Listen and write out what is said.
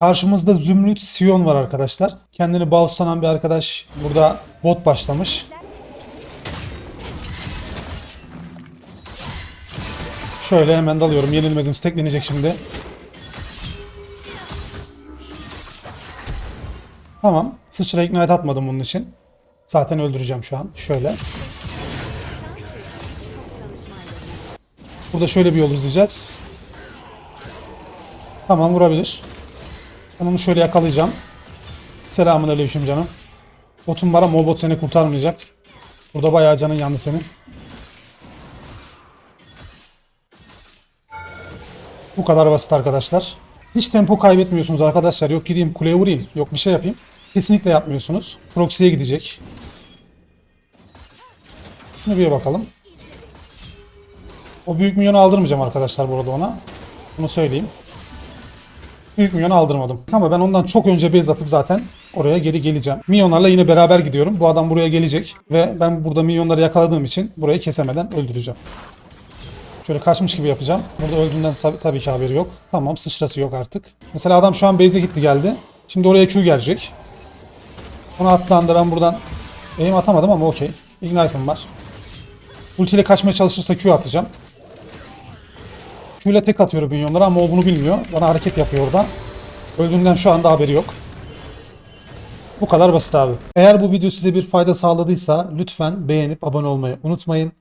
Karşımızda Zümrüt Sion var arkadaşlar. Kendini bağ bir arkadaş burada bot başlamış. Şöyle hemen dalıyorum. Yenilmezim steklenecek şimdi. Tamam. Sıçra ignite atmadım bunun için. Zaten öldüreceğim şu an. Şöyle. Burada şöyle bir yol izleyeceğiz. Tamam vurabilir. Ben onu şöyle yakalayacağım. Selamun aleyküm canım. Botun var ama o bot seni kurtarmayacak. Burada bayağı canın yandı senin. Bu kadar basit arkadaşlar. Hiç tempo kaybetmiyorsunuz arkadaşlar. Yok gideyim kuleye vurayım. Yok bir şey yapayım. Kesinlikle yapmıyorsunuz. Proxy'ye gidecek. Şunu bir bakalım. O büyük milyonu aldırmayacağım arkadaşlar burada ona. Bunu söyleyeyim. Büyük milyonu aldırmadım. Ama ben ondan çok önce base atıp zaten oraya geri geleceğim. Milyonlarla yine beraber gidiyorum. Bu adam buraya gelecek. Ve ben burada milyonları yakaladığım için burayı kesemeden öldüreceğim. Şöyle kaçmış gibi yapacağım. Burada öldüğünden tabii, ki haberi yok. Tamam sıçrası yok artık. Mesela adam şu an base'e gitti geldi. Şimdi oraya Q gelecek. Onu atlandı ben buradan aim atamadım ama okey. Ignite'ım var. Ulti ile kaçmaya çalışırsa Q atacağım. Q ile tek atıyor minyonlara ama o bunu bilmiyor. Bana hareket yapıyor orada. Öldüğünden şu anda haberi yok. Bu kadar basit abi. Eğer bu video size bir fayda sağladıysa lütfen beğenip abone olmayı unutmayın.